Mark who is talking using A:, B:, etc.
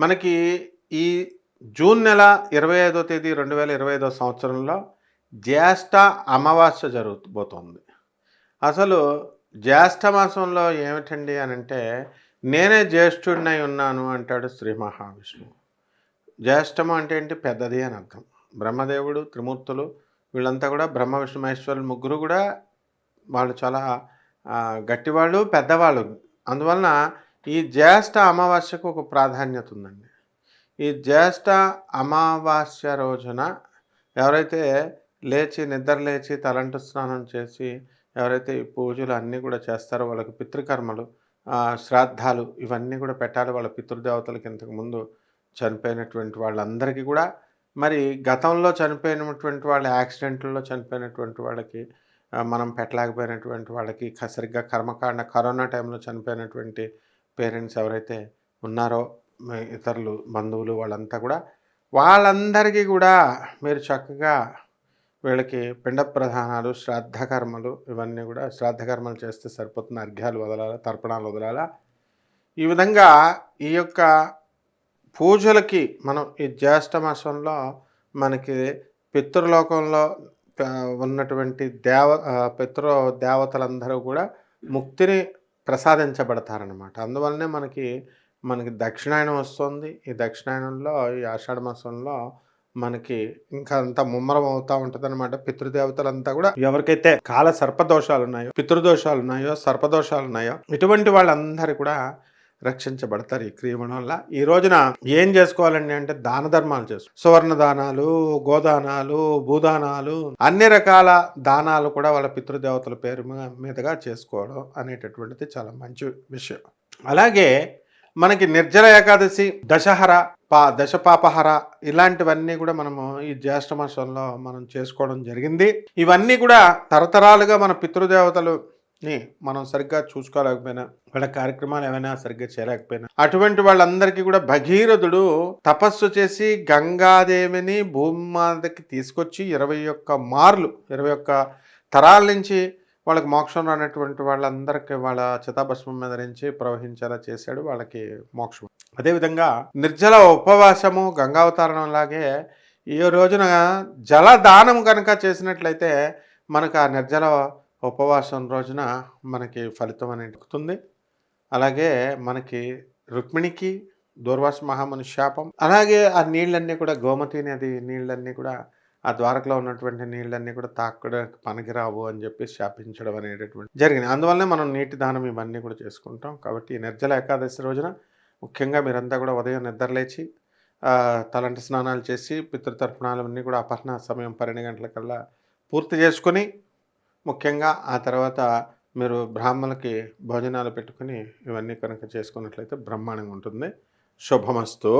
A: మనకి ఈ జూన్ నెల ఇరవై ఐదో తేదీ రెండు వేల ఇరవై ఐదో సంవత్సరంలో జ్యేష్ఠ అమావాస్య జరగబోతోంది. అసలు జ్యేష్ఠ మాసంలో ఏమిటండి అని అంటే నేనే జ్యేష్ఠుడినై ఉన్నాను అంటాడు శ్రీ మహావిష్ణువు జ్యేష్ఠము అంటే ఏంటి? పెద్దది అని అర్థం. బ్రహ్మదేవుడు త్రిమూర్తులు వీళ్ళంతా కూడా బ్రహ్మ విష్ణు మహేశ్వరులు ముగ్గురు కూడా వాళ్ళు చాలా గట్టివాళ్ళు పెద్దవాళ్ళు. అందువలన ఈ జ్యేష్ఠ అమావాస్యకు ఒక ప్రాధాన్యత ఉందండి. ఈ జ్యేష్ఠ అమావాస్య రోజున ఎవరైతే లేచి నిద్ర లేచి తలంటు స్నానం చేసి ఎవరైతే ఈ పూజలు అన్నీ కూడా చేస్తారో వాళ్ళకి పితృకర్మలు శ్రాద్ధాలు ఇవన్నీ కూడా పెట్టాలి. వాళ్ళ పితృదేవతలకి ఇంతకు ముందు చనిపోయినటువంటి వాళ్ళందరికీ కూడా మరి గతంలో చనిపోయినటువంటి వాళ్ళ యాక్సిడెంట్లలో చనిపోయినటువంటి వాళ్ళకి మనం పెట్టలేకపోయినటువంటి వాళ్ళకి సరిగ్గా కర్మకాండ కరోనా టైంలో చనిపోయినటువంటి పేరెంట్స్ ఎవరైతే ఉన్నారో ఇతరులు బంధువులు వాళ్ళంతా కూడా వాళ్ళందరికీ కూడా మీరు చక్కగా వీళ్ళకి పిండ ప్రధానాలు శ్రాద్ధకర్మలు ఇవన్నీ కూడా శ్రాద్ధకర్మలు చేస్తే సరిపోతుంది అర్ఘ్యాలు వదలాలా తర్పణాలు వదలాలా? ఈ విధంగా ఈ యొక్క పూజలకి మనం ఈ జ్యేష్ఠ మాసంలో మనకి పితృలోకంలో ఉన్నటువంటి దేవ పితృ దేవతలందరూ కూడా ముక్తిని ప్రసాదించబడతారనమాట అందువల్లనే మనకి మనకి దక్షిణాయనం వస్తుంది. ఈ దక్షిణాయనంలో ఈ ఆషాఢ మాసంలో మనకి ఇంకా అంతా ముమ్మరం అవుతా ఉంటుంది అనమాట పితృదేవతలంతా కూడా ఎవరికైతే కాల సర్పదోషాలు ఉన్నాయో పితృదోషాలు ఉన్నాయో సర్పదోషాలు ఉన్నాయో ఇటువంటి వాళ్ళందరూ కూడా రక్షించబడతారు ఈ క్రియమం వల్ల. ఈ రోజున ఏం చేసుకోవాలండి అంటే దాన ధర్మాలు చేసుకో సువర్ణ దానాలు గోదానాలు భూదానాలు అన్ని రకాల దానాలు కూడా వాళ్ళ పితృదేవతల పేరు మీదుగా చేసుకోవడం అనేటటువంటిది చాలా మంచి విషయం. అలాగే మనకి నిర్జల ఏకాదశి దశహర పా దశపాపహర ఇలాంటివన్నీ కూడా మనము ఈ జ్యేష్ఠ మాసంలో మనం చేసుకోవడం జరిగింది. ఇవన్నీ కూడా తరతరాలుగా మన పితృదేవతలు ని మనం సరిగ్గా చూసుకోలేకపోయినా వాళ్ళ కార్యక్రమాలు ఏమైనా సరిగ్గా చేయలేకపోయినా అటువంటి వాళ్ళందరికీ కూడా భగీరథుడు తపస్సు చేసి గంగాదేవిని భూమి మీదకి తీసుకొచ్చి ఇరవై ఒక్క మార్లు ఇరవై ఒక్క తరాల నుంచి వాళ్ళకి మోక్షం రానటువంటి వాళ్ళందరికీ వాళ్ళ చితాభస్మం మీద నుంచి ప్రవహించేలా చేశాడు వాళ్ళకి మోక్షం. అదేవిధంగా నిర్జల ఉపవాసము గంగావతారణం లాగే ఈ రోజున జలదానం కనుక చేసినట్లయితే మనకు ఆ నిర్జల ఉపవాసం రోజున మనకి ఫలితం అనేది ఎక్కుతుంది అలాగే మనకి రుక్మిణికి దూర్వాస మహాముని శాపం అలాగే ఆ నీళ్ళన్నీ కూడా గోమతి నది నీళ్ళన్నీ కూడా ఆ ద్వారకలో ఉన్నటువంటి నీళ్ళన్నీ కూడా తాకడానికి పనికిరావు అని చెప్పి శాపించడం అనేటటువంటి జరిగింది. అందువల్లనే మనం నీటి దానం ఇవన్నీ కూడా చేసుకుంటాం. కాబట్టి ఈ నిర్జల ఏకాదశి రోజున ముఖ్యంగా మీరంతా కూడా ఉదయం నిద్రలేచి తలంటి స్నానాలు చేసి పితృతర్పణాలు అన్నీ కూడా అపర్ణ సమయం పన్నెండు గంటలకల్లా పూర్తి చేసుకొని ముఖ్యంగా ఆ తర్వాత మీరు బ్రాహ్మణులకి భోజనాలు పెట్టుకుని ఇవన్నీ కనుక చేసుకున్నట్లయితే బ్రహ్మాండంగా ఉంటుంది. శుభమస్తు.